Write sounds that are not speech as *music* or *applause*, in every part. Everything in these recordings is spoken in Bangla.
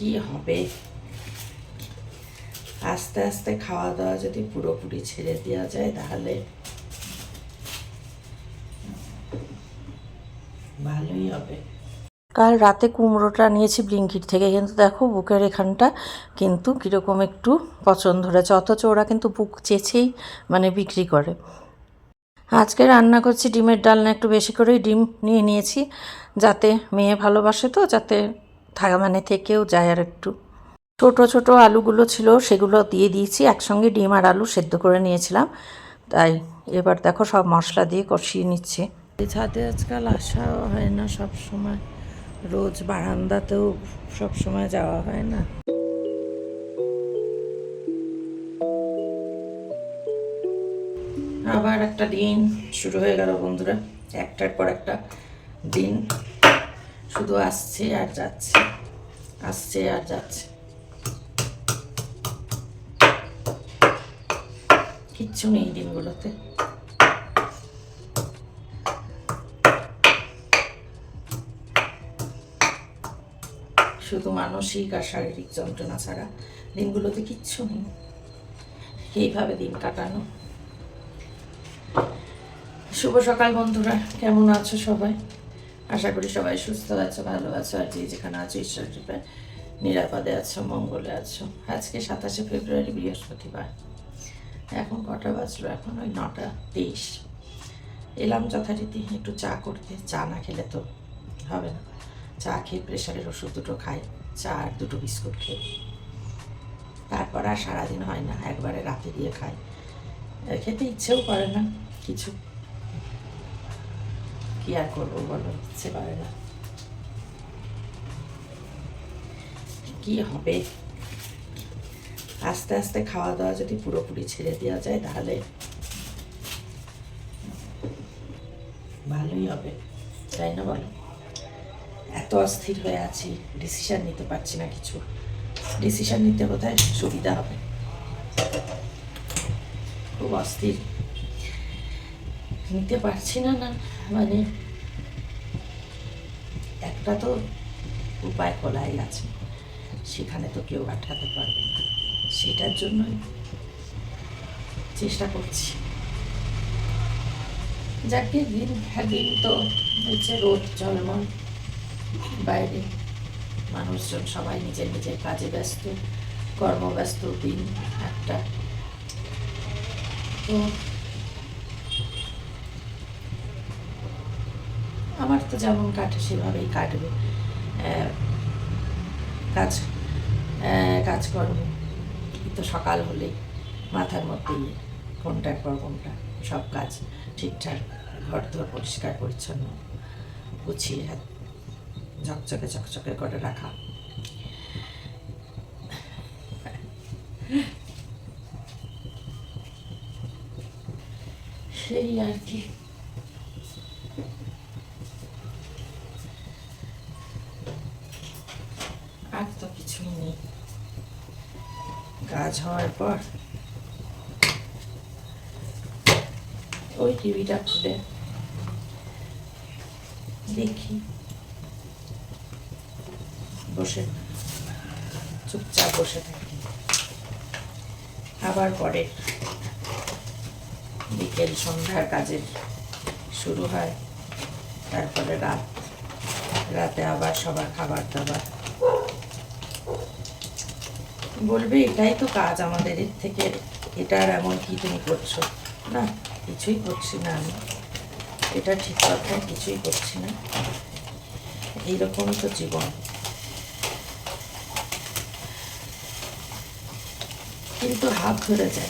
কি হবে? আস্তে আস্তে খাওয়া দাওয়া যদি পুরোপুরি ছেড়ে দেওয়া যায় তাহলে ভালোই হবে। কাল রাতে কুমড়োটা নিয়েছি ব্লিঙ্কিট থেকে, কিন্তু দেখো বুকের এখানটা কিন্তু কীরকম একটু পছন্দ ধরেছে, অথচ ওরা কিন্তু বুক চেঁচেই মানে বিক্রি করে। আজকে রান্না করছি ডিমের ডালনা একটু বেশি করেই ডিম নিয়ে নিয়েছি, যাতে মেয়ে ভালোবাসে তো, যাতে থাকা মানে থেকেও যায় আর একটু। ছোট ছোট আলুগুলো ছিল, সেগুলো দিয়ে দিয়েছি। একসঙ্গে ডিম আর আলু সেদ্ধ করে নিয়েছিলাম। তাই এবার দেখো সব মশলা দিয়ে কষিয়ে নিচ্ছে। ছাদে আজকাল আসাও হয় না সব সময় রোজ বারান্দাতেও সব সময় যাওয়া হয় না। আবার একটা দিন শুরু হয়ে গেল বন্ধুরা। একটার পর একটা দিন। শুধু আসছে আর যাচ্ছে, আসছে আর যাচ্ছে। কিচ্ছু নেই দিনগুলোতে। শুধু মানসিক আর শারীরিক যন্ত্রণা ছাড়া দিনগুলোতে কিচ্ছু নেই। এইভাবে দিন কাটানো। শুভ সকাল বন্ধুরা, কেমন আছো সবাই? আশা করি সবাই সুস্থ আছো, ভালো আছো, আর যে যেখানে আছো, ঈশ্বর কৃপায় নিরাপদে আছো, মঙ্গলে আছো। আজকে সাতাশে ফেব্রুয়ারি, বৃহস্পতিবার। এখন কটা বাজলো? এখন ওই নটা তেইশ। এলাম যথারীতি, একটু চা করতে। চা না খেলে তো হবে না। চা খেয়ে প্রেশারের ওষুধ দুটো খাই। চা আর দুটো বিস্কুট খেয়ে। তারপর আর সারাদিন হয় না, একবারে রাতে দিয়ে খাই। খেতে ইচ্ছেও করে না, কিছু কি আর করব বলো? ইচ্ছে করে না। কি হবে? আস্তে আস্তে খাওয়া দাওয়া যদি পুরোপুরি ছেড়ে দেওয়া যায় তাহলে ভালোই হবে, তাই না বলো? এত অস্থির হয়ে আছি ডিসিশন নিতে পারছি না কিছু। ডিসিশন নিতে বোধহয় সুবিধা হবে। খুব অস্থির। নিতে পারছি না না। মানে একটা তো উপায় খোলাই আছে। সেখানে তো কেউ আটকাতে পারবে না। সেটার জন্যই চেষ্টা করছি। যাকে দিন দিন তো হচ্ছে রোদ ঝলমল বাইরে মানুষজন সবাই নিজের নিজের কাজে ব্যস্ত, কর্মব্যস্ত দিন একটা। তো আমার তো যেমন কাটে, সেভাবেই কাটবে। কাজ কাজকর্ম তো সকাল হলেই মাথার মধ্যেই কোনটার পর কোনটা সব কাজ ঠিকঠাক ঘর ধর পরিষ্কার, পরিচ্ছন্ন, গুছিয়ে ঝকঝকে ঝকঝকে করে রাখা। সেই আর কি আর তো কিছুই নেই কাজ হওয়ার পর ওই টিভিটা খুলে দেখি। বসে চুপচাপ বসে থাকি। আবার পরে বিকেল সন্ধ্যার কাজের শুরু হয়। তারপরে রাত। রাতে আবার সবার খাবার দাবার। বলবে, এটাই তো কাজ আমাদের, এর থেকে এটা আর এমন কি তুমি করছ? না, কিছুই করছি না আমি। এটা ঠিক কথা, কিছুই করছি না। এইরকমই তো জীবন। কিন্তু হাত ধরে যায়।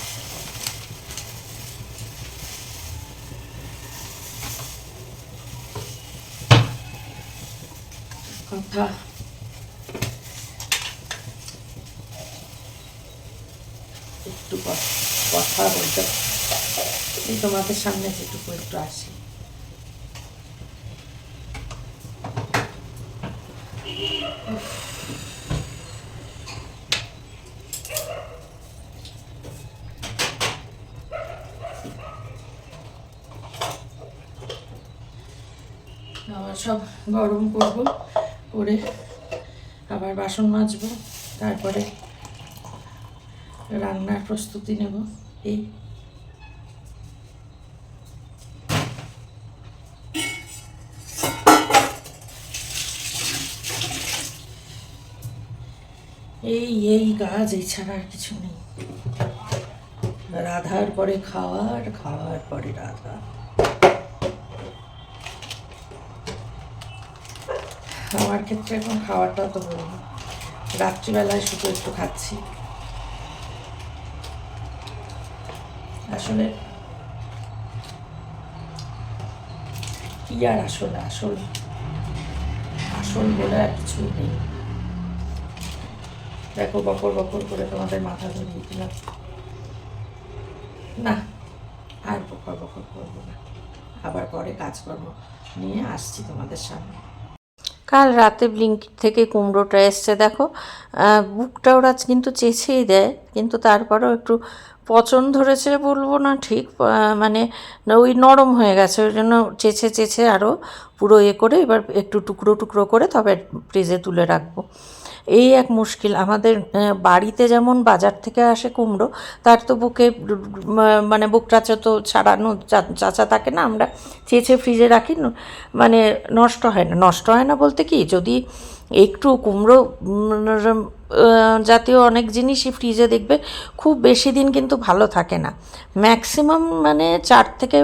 কথা একটু ক- এই তোমাদের সামনে যেটুকু একটু আসি। আবার সব গরম করব, করে আবার বাসন মাজবো, তারপরে রান্নার প্রস্তুতি নেব। এই। এই এই কাজ এছাড়া আর কিছু নেই। রাধার পরে খাওয়ার খাওয়ার পরে রাধা। আমার ক্ষেত্রে এখন খাওয়াটা তো বলব রাত্রিবেলায় শুধু একটু খাচ্ছি। আসলে। কি আর আসলে, আসল আসল বলে আর কিছুই নেই। দেখো, বকর বকর করে তোমাদের মাথা ধরিয়ে দিলাম না, আর বকর বকর করব না। আবার পরে কাজকর্ম নিয়ে আসছি তোমাদের সামনে। কাল রাতে ব্লিঙ্কিট থেকে কুমড়োটা এসছে, দেখো। বুকটা ওরা কিন্তু চেঁচেই দেয়, কিন্তু তারপরেও একটু পচন ধরেছে বলব না ঠিক মানে ওই নরম হয়ে গেছে, ওই জন্য চেছে চেছে আরও পুরো এ করে এবার একটু টুকরো টুকরো করে তবে ফ্রিজে তুলে রাখব। এই এক মুশকিল। আমাদের বাড়িতে যেমন বাজার থেকে আসে কুমড়ো, তার তো বুকে মানে বুকটা তো ছাড়ানো চাচা থাকে না, আমরা চেঁচে ফ্রিজে রাখি মানে নষ্ট হয় না। নষ্ট হয় না বলতে কি, যদি একটু কুমড়ো জাতীয় অনেক জিনিসই ফ্রিজে দেখবে, খুব বেশি দিন কিন্তু ভালো থাকে না। ম্যাক্সিমাম মানে চার থেকে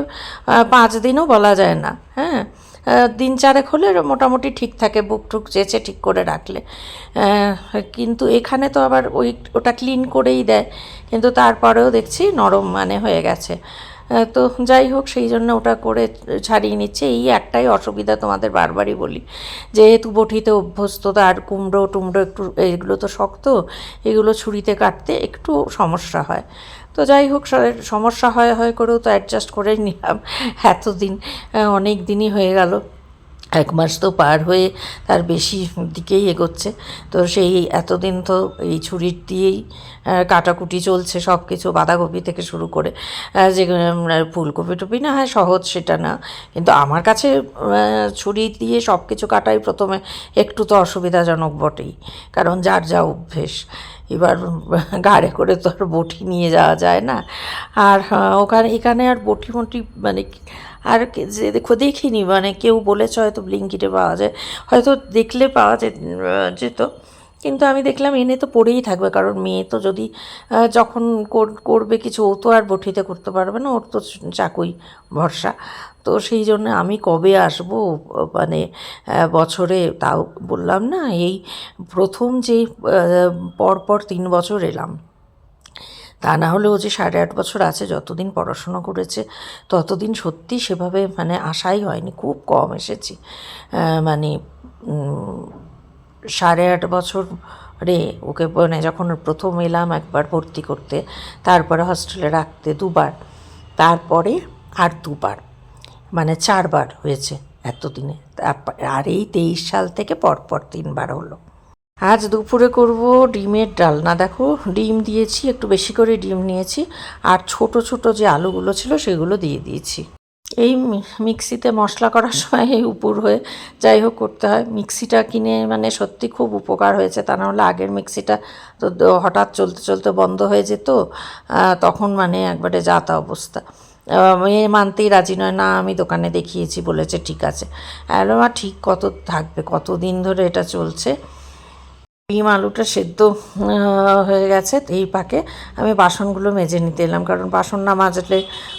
পাঁচ দিনও বলা যায় না হ্যাঁ? দিন চারেক হলে মোটামুটি ঠিক থাকে, বুক টুক চেঁচে ঠিক করে রাখলে। কিন্তু এখানে তো আবার ওই ওটা ক্লিন করেই দেয়, কিন্তু তারপরেও দেখছি নরম মানে হয়ে গেছে। তো যাই হোক, সেই জন্য ওটা করে ছাড়িয়ে নিচ্ছে। এই একটাই অসুবিধা তোমাদের বারবারই বলি, যেহেতু বটিতে অভ্যস্ত তার কুমড়ো টুমড়ো একটু, এগুলো তো শক্ত, এগুলো ছুরিতে কাটতে একটু সমস্যা হয়। তো যাই হোক সমস্যা হয় হয় করেও তো অ্যাডজাস্ট করে নিলাম। এতদিন অনেক দিনই হয়ে গেল। এক মাস তো পার হয়ে তার বেশি দিকেই এগোচ্ছে। তো সেই এতদিন তো এই ছুরির দিয়েই কাটাকুটি চলছে সব কিছু বাঁধাকপি থেকে শুরু করে যে ফুলকপি টুপি না হয় সহজ সেটা না। কিন্তু আমার কাছে ছুরি দিয়ে সব কিছু কাটাই প্রথমে একটু তো অসুবিধাজনক বটেই, কারণ যার যা অভ্যেস। এবার গাড়ে করে তো আর বটি নিয়ে যাওয়া যায় না। আর ওখানে, এখানে আর বটি মটি মানে আর যে দেখো দেখিনি মানে কেউ বলেছে হয়তো ব্লিঙ্কিটে পাওয়া যায়। হয়তো দেখলে পাওয়া যেত। কিন্তু আমি দেখলাম এনে তো পড়েই থাকবে, কারণ মেয়ে তো যদি যখন করবে কিছু, ও তো আর বঠিতে করতে পারবে না, ওর তো চাকুই ভরসা। তো সেই জন্য আমি কবে আসব? মানে বছরে তাও বললাম না, এই প্রথম যে পরপর তিন বছর এলাম। তা না হলে ও যে সাড়ে আট বছর আছে, যতদিন পড়াশোনা করেছে, ততদিন সত্যি সেভাবে মানে আশাই হয়নি। খুব কম এসেছি। মানে সাড়ে আট বছর রে ওকে মানে যখন প্রথম এলাম একবার ভর্তি করতে, তারপরে হস্টেলে রাখতে দুবার, তারপরে আর দুবার মানে চারবার হয়েছে এতদিনে। আর এই তেইশ সাল থেকে পরপর তিনবার হলো। আজ দুপুরে করব ডিমের ডালনা দেখো, ডিম দিয়েছি, একটু বেশি করে ডিম নিয়েছি, আর ছোট ছোট যে আলুগুলো ছিল সেগুলো দিয়ে দিয়েছি। এই মিক্সিতে মশলা করার সময় এই উপর হয়ে যাই হোক করতে হয়। মিক্সিটা কিনে মানে সত্যি খুব উপকার হয়েছে। তা নাহলে আগের মিক্সিটা তো হঠাৎ চলতে চলতে বন্ধ হয়ে যেত তখন মানে একবারে যা তা অবস্থা মেয়ে মানতেই রাজি নয়, না, আমি দোকানে দেখিয়েছি বলেছে, ঠিক আছে। অ্যালোমা ঠিক কত থাকবে? কত দিন ধরে এটা চলছে? ডিম আলুটা সেদ্ধ হয়ে গেছে এই পাকে। আমি বাসনগুলো মেজে নিতে এলাম, কারণ বাসন না মাজলে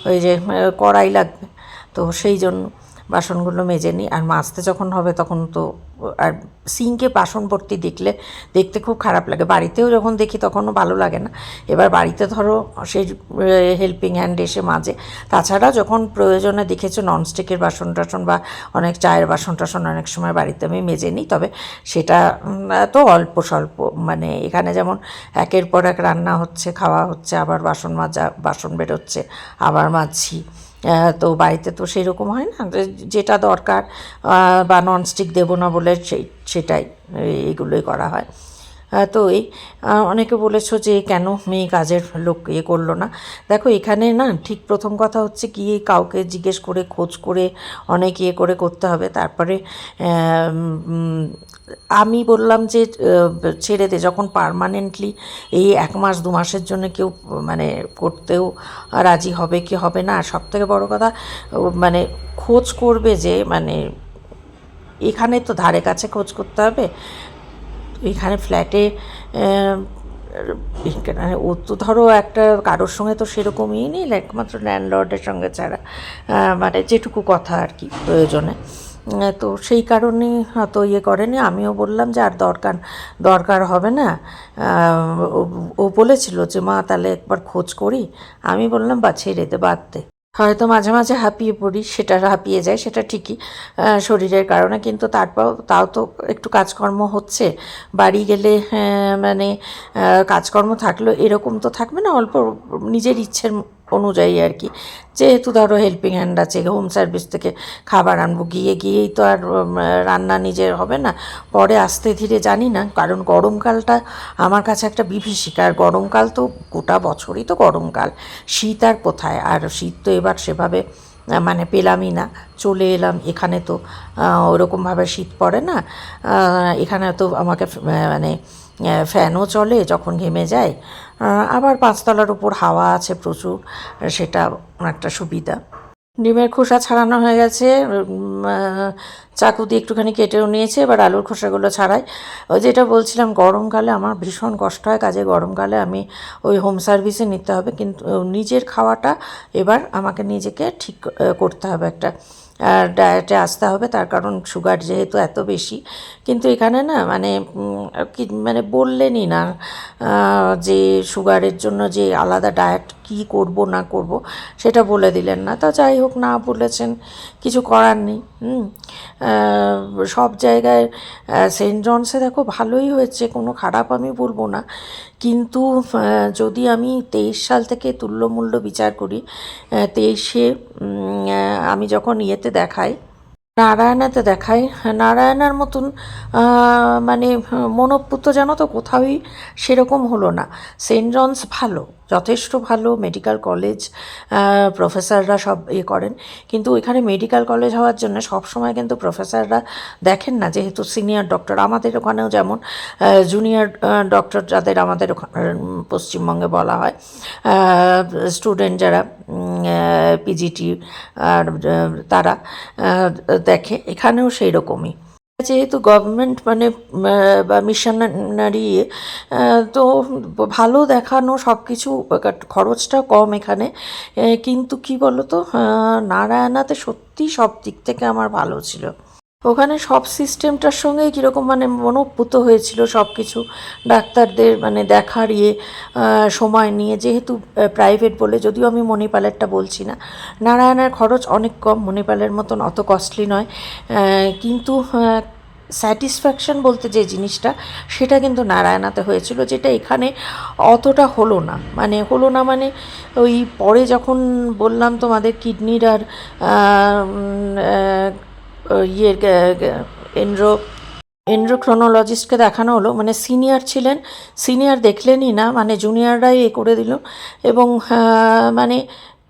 ওই যে কড়াই লাগবে। তো সেই জন্য বাসনগুলো মেজে নিই। আর মাজতে যখন হবে তখন তো আর সিঙ্কে বাসন ভর্তি দেখলে, দেখতে খুব খারাপ লাগে। বাড়িতেও যখন দেখি তখনও ভালো লাগে না। এবার বাড়িতে ধরো সেই হেল্পিং হ্যান্ড এসে মাঝে। তাছাড়া যখন প্রয়োজনে দেখেছ ননস্টিকের বাসন টাসন বা অনেক চায়ের বাসন টাসন অনেক সময় বাড়িতে আমি মেজে নিই, তবে সেটা তো অল্প স্বল্প মানে এখানে যেমন একের পর এক রান্না হচ্ছে, খাওয়া হচ্ছে, আবার বাসন মাজা, বাসন বেরোচ্ছে, আবার মাজছি। তো বাড়িতে তো সেই রকম হয় না। যেটা দরকার বা ননস্টিক দেবো না বলে সেই, সেটাই এইগুলোই করা হয়। তো এই অনেকে বলেছ যে কেন মেয়ে কাজের লোক ইয়ে করল না? দেখো, এখানে না ঠিক প্রথম কথা হচ্ছে কি, কাউকে জিজ্ঞেস করে, খোঁজ করে, অনেক ইয়ে করে করতে হবে। তারপরে আমি বললাম যে ছেড়ে দে। যখন পার্মানেন্টলি এই এক মাস, দু মাসের জন্য কেউ মানে করতেও রাজি হবে কি হবে না সব থেকে বড় কথা মানে খোঁজ করবে যে মানে এখানে তো ধারে কাছে খোঁজ করতে হবে। এখানে ফ্ল্যাটে মানে ও তো ধরো একটা, কারোর সঙ্গে তো সেরকমই নেই, একমাত্র ল্যান্ডলর্ডের সঙ্গে ছাড়া মানে যেটুকু কথা আর কি প্রয়োজনে। তো সেই কারণে হয়তো ইয়ে করেনি। আমিও বললাম যে, আর দরকার দরকার হবে না। ও- বলেছিল যে, মা, তাহলে একবার খোঁজ করি। আমি বললাম, বা, ছেড়ে দে, বাদ দে। হয়তো মাঝে মাঝে হাঁপিয়ে পড়ি, সেটা হাঁপিয়ে যায়, সেটা ঠিকই শরীরের কারণে, কিন্তু তারপর, তাও তো একটু কাজকর্ম হচ্ছে। বাড়ি গেলে মানে কাজকর্ম থাকলেও এরকম তো থাকবে না, অল্প নিজের ইচ্ছের অনুযায়ী আর কি। যেহেতু ধরো হেল্পিং হ্যান্ড আছে হোম সার্ভিস থেকে খাবার আনব, গিয়ে গিয়েই তো আর রান্না নিজের হবে না। পরে আস্তে ধীরে জানি না, কারণ গরমকালটা আমার কাছে একটা বিভীষিকা, আর গরমকাল তো গোটা বছরই তো গরমকাল। শীত আর কোথায়? আর শীত তো এবার সেভাবে মানে পেলামই না। চলে এলাম, এখানে তো ওরকমভাবে শীত পড়ে না। এখানে তো আমাকে মানে ফ্যানও চলে যখন ঘেমে যায়। আবার পাঁচতলার উপর হাওয়া আছে প্রচুর সেটা একটা সুবিধা। ডিমের খোসা ছাড়ানো হয়ে গেছে চাকু দিয়ে একটুখানি কেটেও নিয়েছে, এবার আলুর খোসাগুলো ছাড়াই। ওই যেটা বলছিলাম গরমকালে আমার ভীষণ কষ্ট হয় কাজে গরমকালে আমি ওই হোম সার্ভিসে নিতে হবে, কিন্তু নিজের খাওয়াটা এবার আমাকে নিজেকে ঠিক করতে হবে একটা ডায়েটে আসতে হবে, তার কারণ সুগার যেহেতু এত বেশি কিন্তু এখানে না মানে কি মানে বললেনই না যে সুগারের জন্য যে আলাদা ডায়েট কি করব, না করব, সেটা বলে দিলেন না। তা যাই হোক, না বলেছেন, কিছু করার নেই সব জায়গায় সেন্ট জনসে দেখো ভালোই হয়েছে, কোনো খারাপ আমি বলব না। কিন্তু যদি আমি তেইশ সাল থেকে তুল্যমূল্য বিচার করি তেইশে আমি যখন ইয়েতে দেখাই নারায়ণাতে দেখাই। নারায়ণার মতন মানে মনোপুত জানো তো কোথাওই সেরকম হলো না। সেন্ট জনস ভালো, যথেষ্ট ভালো, মেডিকেল কলেজ প্রফেসররা সব ইয়ে করেন। কিন্তু ওইখানে মেডিকেল কলেজ হওয়ার জন্য সবসময় কিন্তু প্রফেসররা দেখেন না, যেহেতু সিনিয়র ডক্টর। আমাদের ওখানেও যেমন জুনিয়র ডক্টর যাদের আমাদের পশ্চিমবঙ্গে বলা হয় স্টুডেন্ট যারা পিজিটি আর তারা দেখে, এখানেও সেই রকমই যেহেতু গভর্নমেন্ট মানে বা মিশনারি তো ভালো দেখানো সব কিছু খরচটা কম এখানে। কিন্তু কি বলতো নারায়ণাতে সত্যি সব দিক থেকে আমার ভালো ছিল। ওখানে সব সিস্টেমটার সঙ্গে কীরকম মানে মনোপুত হয়েছিল সব কিছু ডাক্তারদের মানে দেখার ইয়ে সময় নিয়ে, যেহেতু প্রাইভেট বলে, যদিও আমি মণিপালেরটা বলছি না। নারায়ণের খরচ অনেক কম, মণিপালের মতন অত কস্টলি নয়। কিন্তু স্যাটিসফ্যাকশন বলতে যে জিনিসটা, সেটা কিন্তু নারায়ণাতে হয়েছিল, যেটা এখানে অতটা হলো না। মানে হলো না মানে ওই পরে যখন বললাম তোমাদের কিডনির আর ইয়ের এন্ড্রো এন্ড্রোক্রোনোলজিস্টকে দেখানো হলো। মানে সিনিয়র ছিলেন সিনিয়র দেখলেনই না মানে জুনিয়ররাই এ করে দিল। এবং মানে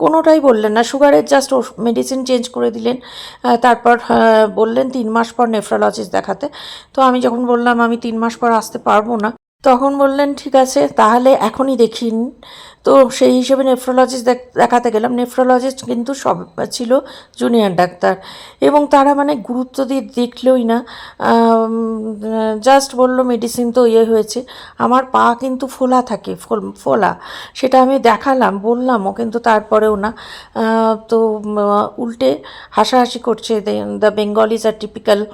কোনোটাই বললেন না। সুগারের জাস্ট মেডিসিন চেঞ্জ করে দিলেন। তারপর বললেন তিন মাস পর নেফ্রোলজিস্ট দেখাতে। তো আমি যখন বললাম, আমি তিন মাস পর আসতে পারব না। তখন বললেন, ঠিক আছে, তাহলে এখনই দেখিন। তো সেই হিসেবে নেফ্রোলজিস্ট দেখাতে গেলাম। নেফ্রোলজিস্ট কিন্তু সব ছিল জুনিয়র ডাক্তার এবং তারা মানে গুরুত্ব দিয়ে দেখলেই না। জাস্ট বলল মেডিসিন তো ইয়ে হয়েছে। আমার পা কিন্তু ফোলা থাকে, ফোল- সেটা আমি দেখালাম, বললামও, কিন্তু তারপরেও না। তো উল্টে হাসাহাসি করছে দ্য বেঙ্গলিজ আর টিপিক্যাল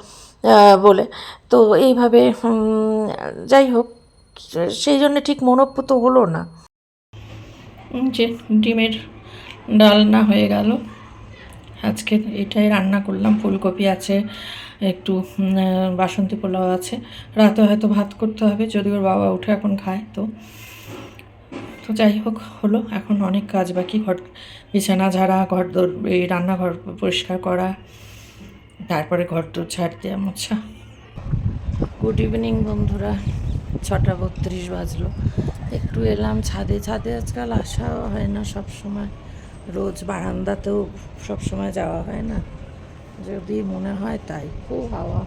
বলে। তো এইভাবে যাই হোক। সেই জন্য ঠিক মনোপুত হলো না। যে ডিমের ডালনা হয়ে গেল। আজকে এটাই রান্না করলাম। ফুলকপি আছে একটু বাসন্তী পোলাও আছে। রাতে হয়তো ভাত করতে হবে যদি ওর বাবা উঠে এখন খায় তো। তো যাই হোক হলো। এখন অনেক কাজ বাকি ঘর বিছানা ঝাড়া ঘর দোর এই রান্নাঘর পরিষ্কার করা তারপরে ঘর দোর ঝাড় দেওয়া মোছা। গুড ইভিনিং বন্ধুরা। ছটা বত্রিশ বাজলো। একটু এলাম ছাদে ছাদে আজকাল আসাও হয় না সব সময় রোজ বারান্দাতেও সব সময় যাওয়া হয় না। যদি মনে হয় তাই, খুব হাওয়া।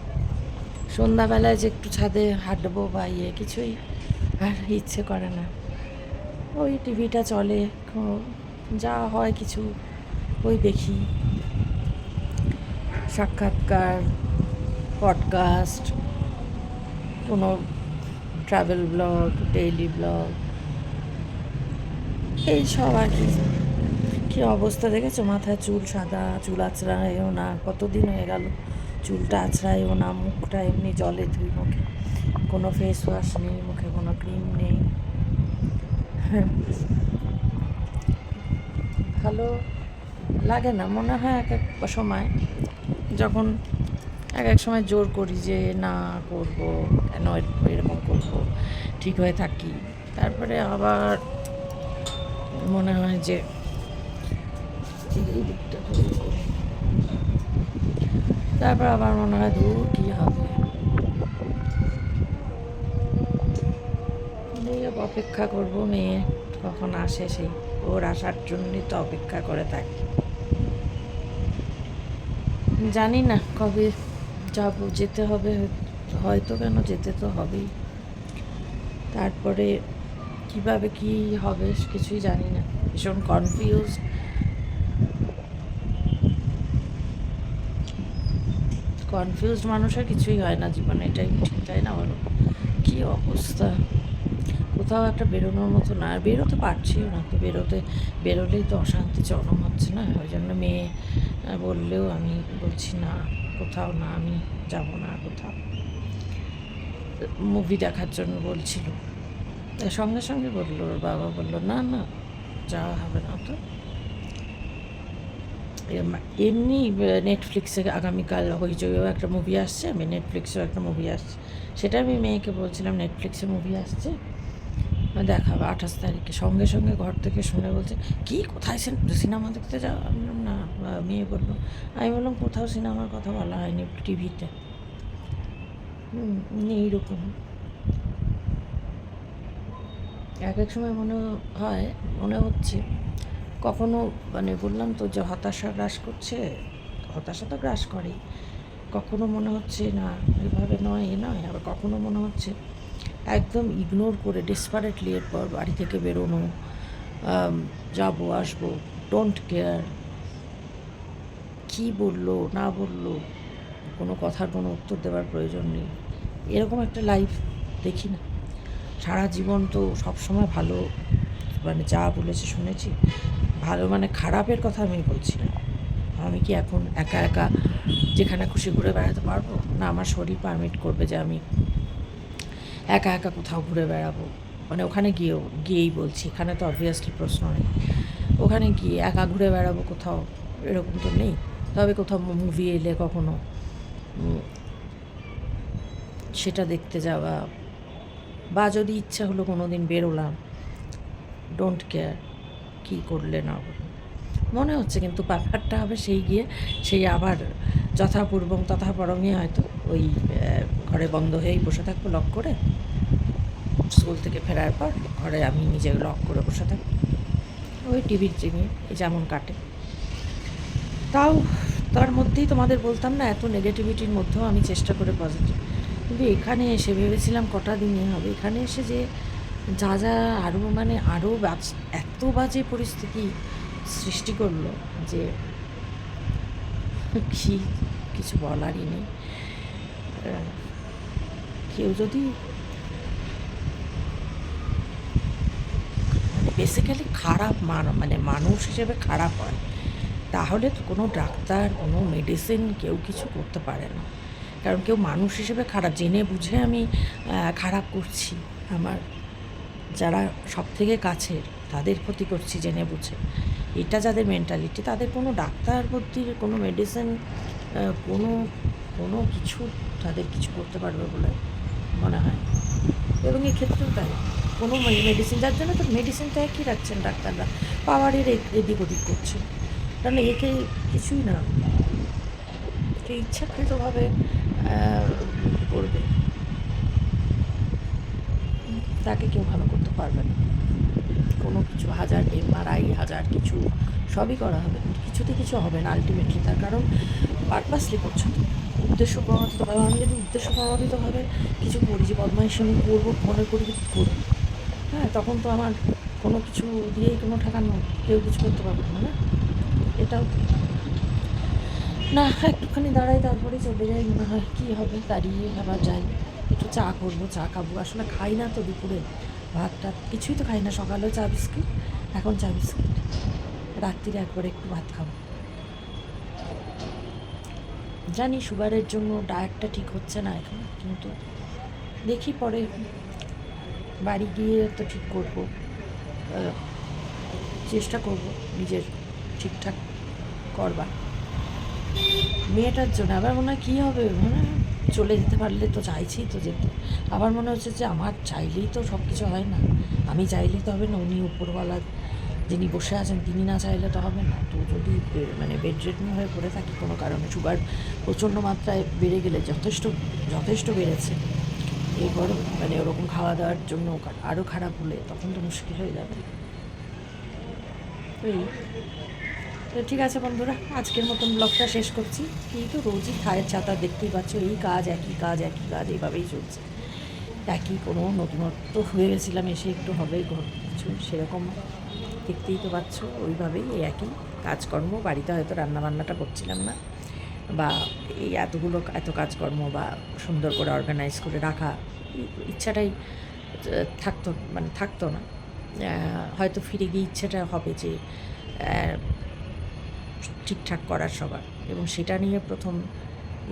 সন্ধ্যাবেলায় যে একটু ছাদে হাঁটবো বা ইয়ে কিছুই আর ইচ্ছে করে না। ওই টিভিটা চলে, যা হয় কিছু, ওই দেখি। সাক্ষাৎকার পডকাস্ট কোনো ট্রাভেল ব্লগ ডেইলি ব্লগ এই সব আর কি। কী অবস্থা দেখেছ? মাথায় চুল সাদা, চুল আঁচড়ায়ও না, কতদিন হয়ে গেল? চুলটা আঁচড়ায়ও না, মুখটা এমনি জলে ধুই মুখে। কোনো ফেস ওয়াশ নেই, মুখে কোনো ক্রিম নেই। ভালো লাগে না, মনে হয় এক এক সময় যখন এক এক সময় জোর করি যে, না, করব কেন? এরকম করব, ঠিক হয়ে থাকি। তারপরে আবার মনে হয় যে। তারপর আবার মনে হয়, দূর, কী হবে? অপেক্ষা করব, মেয়ে কখন আসে সেই, ওর আসার জন্যই তো অপেক্ষা করে থাকি। জানি না কবে যাব, যেতে হবে, হয়তো কেন যেতে তো হবেই। তারপরে কীভাবে কি হবে কিছুই জানি না, ভীষণ কনফিউজ কনফিউজড মানুষের কিছুই হয় না জীবনে, এটাই ঠিক, তাই না বলো? কী অবস্থা? কোথাও একটা বেরোনোর মতো না, আর বেরোতে পারছিও না, তো বেরোতে, বেরোলেই তো অশান্তি চরম হচ্ছে না, ওই জন্য মেয়ে বললেও আমি বলছি না। কোথাও না, আমি যাব না কোথাও। মুভি দেখার জন্য বলছিল। সঙ্গে সঙ্গে বলল, ওর বাবা বলল, না না, যাওয়া হবে না তো। এমনি নেটফ্লিক্সে আগামীকাল হইচইও একটা মুভি আসছে, আমি নেটফ্লিক্সেও একটা মুভি আসছে। সেটা আমি মেয়েকে বলছিলাম নেটফ্লিক্সে মুভি আসছে? দেখাবে আঠাশ তারিখে। সঙ্গে সঙ্গে ঘর থেকে শুনে বলছে, কি? কোথায় সিনেমা দেখতে যাও? আমি বললাম, না মেয়ে বলল। আমি বললাম, কোথাও সিনেমার কথা বলা হয়নি টিভিতে। এইরকম। এক এক সময় মনে হয়, মনে হচ্ছে। কখনো মানে বললাম তো যে হতাশা গ্রাস করছে, হতাশা তো গ্রাস করেই। কখনো মনে হচ্ছে, না, এভাবে নয়, এ নয়। আবার কখনো মনে হচ্ছে একদম ইগনোর করে ডেসপারেটলি এরপর বাড়ি থেকে বেরোনো যাব, আসব ডোন্ট কেয়ার কী বলল, না বলল, কোনো কথার কোনো উত্তর দেওয়ার প্রয়োজন নেই। এরকম একটা লাইফ দেখি না। সারা জীবন তো সবসময় ভালো মানে যা বলেছে শুনেছি। ভালো মানে খারাপের কথা আমি বলছি না। আমি কি এখন একা একা যেখানে খুশি ঘুরে বেড়াতে পারব? না, আমার শরীর পারমিট করবে যে আমি একা একা কোথাও ঘুরে বেড়াবো। মানে ওখানে গিয়েও, গিয়েই বলছি, এখানে তো অবভিয়াসলি প্রশ্ন নেই। ওখানে গিয়ে একা ঘুরে বেড়াবো কোথাও, এরকম তো নেই। তবে কোথাও মুভি এলে কখনো সেটা দেখতে যাওয়া বা যদি ইচ্ছা হলো কোনো দিন বেরোলাম ডোন্ট কেয়ার কী করলে না মনে হচ্ছে কিন্তু ব্যাপারটা হবে সেই গিয়ে, সেই আবার যথাপূর্বং তথাপরমই হয়তো ওই ঘরে বন্ধ হয়েই বসে থাকব লক করে। স্কুল থেকে ফেরার পর ঘরে আমি নিজে লক করে বসে থাকব। ওই টিভির জিমে যেমন কাটে। তাও তার মধ্যেই তোমাদের বলতাম না, এত নেগেটিভিটির মধ্যেও আমি চেষ্টা করে পজিটিভ কিন্তু এখানে এসে ভেবেছিলাম কটা দিনই হবে। এখানে এসে যে যা যা আরও মানে আরও এত বাজে পরিস্থিতি সৃষ্টি করল যে *laughs* কি, কিছু বলারই নেই। কেউ যদি বেসিক্যালি খারাপ মান মানে মানুষ হিসেবে খারাপ হয়, তাহলে তো কোনো ডাক্তার, কোনো মেডিসিন কেউ কিছু করতে পারে না। কারণ কেউ মানুষ হিসেবে খারাপ, জেনে বুঝে আমি খারাপ করছি। আমার যারা সব থেকে কাছের, তাদের ক্ষতি করছি জেনে বুঝে। এটা যাদের মেন্টালিটি তাদের কোনো ডাক্তার ভর্তির কোনো মেডিসিন কোনো কোনো কিছু তাদের কিছু করতে পারবে বলে মনে হয়। এবং এক্ষেত্রেও তাই। কোনো মেডিসিন যার জন্য তো মেডিসিনটা একই রাখছেন ডাক্তাররা। পাওয়ারের এদিক ওদিক করছে। কারণ একে কিছুই না। কে ইচ্ছাকৃতভাবে করবে। তাকে কেউ ভালো করতে পারবে না। কোনো কিছু হাজার এমআরআই, হাজার কিছু সবই করা হবে। কিছুতে কিছু হবে না আলটিমেটলি তার। কারণ পারপাসলি করছ। উদ্দেশ্য প্রণোদিতভাবে আমি যদি উদ্দেশ্য প্রণোদিতভাবে কিছু করি যে বদমাইশি আমি করব, মনে করি যে করব হ্যাঁ তখন তো আমার কোনো কিছু দিয়েই কোনো ঠেকানো কেউ কিছু করতে পারবে না না? এটাও না, একটুখানি দাঁড়াই তারপরে চলে যাই, মনে হয় কী হবে, দাঁড়িয়ে আবার যাই। একটু চা করব, চা খাব। আসলে খাই না তো দুপুরে ভাত টাত, কিছুই তো খাই না সকালেও চা বিস্কিট, এখন চা বিস্কিট। রাত্রিরে একবারে একটু ভাত খাব। জানি সুগারের জন্য ডায়েটটা ঠিক হচ্ছে না এখন, কিন্তু দেখি পরে বাড়ি গিয়ে তো ঠিক করব। চেষ্টা করব নিজের ঠিকঠাক করবার। মেয়েটার জন্য আবার মনে হয় কী হবে? মানে চলে যেতে পারলে তো চাইছি তো যেতে। আবার মনে হচ্ছে যে আমার চাইলেই তো সব কিছু হয় না। আমি চাইলেই তো হবে না উনি উপরওয়ালা যিনি বসে আছেন, তিনি না চাইলে তো হবে না। তো যদি মানে বেড রেডমি হয়ে পড়ে থাকি কোনো কারণে সুগার প্রচণ্ড মাত্রায় বেড়ে গেলে যথেষ্ট যথেষ্ট বেড়েছে। এরপর মানে ওরকম খাওয়া দাওয়ার জন্য আরও খারাপ হলে তখন তো মুশকিল হয়ে যাবে। তো ঠিক আছে বন্ধুরা, আজকের মতন ব্লগটা শেষ করছি। এই তো রোজই খায়ের ছাতা দেখতেই পাচ্ছ, এই কাজ একই কাজ একই কাজ এইভাবেই চলছে। একই কোনো নতুনত্ব হয়ে গেছিলাম, এসে একটু হবেই কিছু সেরকম দেখতেই তো পাচ্ছ, ওইভাবেই একই কাজকর্ম। বাড়িতে হয়তো রান্নাবান্নাটা করছিলাম না, বা এই এতগুলো এত কাজকর্ম বা সুন্দর করে অর্গানাইজ করে রাখা ইচ্ছাটাই থাকতো মানে থাকতো না। হয়তো ফিরে গিয়ে ইচ্ছাটা হবে যে ঠিকঠাক করার সবার। এবং সেটা নিয়ে প্রথম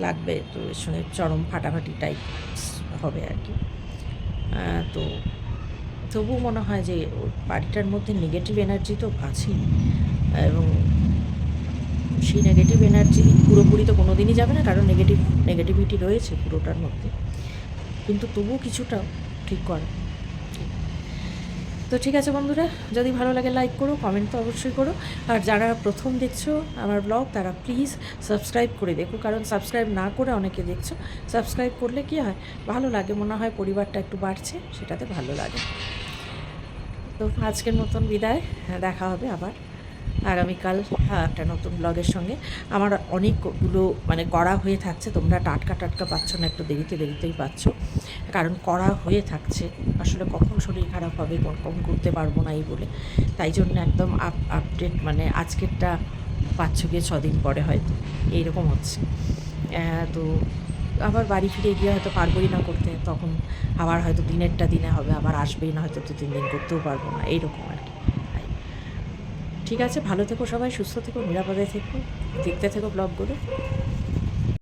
লাগবে, তো এর সঙ্গে চরম ফাটাফাটি টাইপ হবে আর কি। তো তবুও মনে হয় যে বাড়িটার মধ্যে নেগেটিভ এনার্জি তো আছেই। এবং সেই নেগেটিভ এনার্জি পুরোপুরি তো কোনো দিনই যাবে না, কারণ নেগেটিভ নেগেটিভিটি রয়েছে পুরোটার মধ্যে। কিন্তু তবুও কিছুটা ঠিক করে। তো ঠিক আছে বন্ধুরা, যদি ভালো লাগে লাইক করো কমেন্ট তো অবশ্যই করো। আর যারা প্রথম দেখছ আমার ব্লগ, তারা প্লিজ সাবস্ক্রাইব করে দেখো, কারণ সাবস্ক্রাইব না করে অনেকে দেখছ সাবস্ক্রাইব করলে কি হয়, ভালো লাগে, মনে হয় পরিবারটা একটু বাড়ছে, সেটাতে ভালো লাগে। তো আজকের মতন বিদায় হ্যাঁ, দেখা হবে আবার আগামীকাল হ্যাঁ, একটা নতুন ব্লগের সঙ্গে। আমার অনেকগুলো মানে করা হয়ে থাকছে তোমরা টাটকা টাটকা পাচ্ছ না একটু দেরিতে দেরিতেই পাচ্ছ। কারণ করা হয়ে থাকছে আসলে কখন শরীর খারাপ হবে কখন করতে পারব না এই বলে। তাই জন্য একদম আপ আপডেট মানে আজকেরটা পাচ্ছ গিয়ে ছদিন পরে হয়তো এইরকম হচ্ছে। তো আবার বাড়ি ফিরে গিয়ে হয়তো পারবোই না করতে, তখন আবার হয়তো দিনেরটা দিনে হবে, আবার আসবেই না, হয়তো দু, তিন দিন করতেও পারব না, এইরকম আর কি। ঠিক আছে, ভালো থেকো সবাই, সুস্থ থেকো, নিরাপদে থেকো, দেখতে থেকো ব্লগগুলো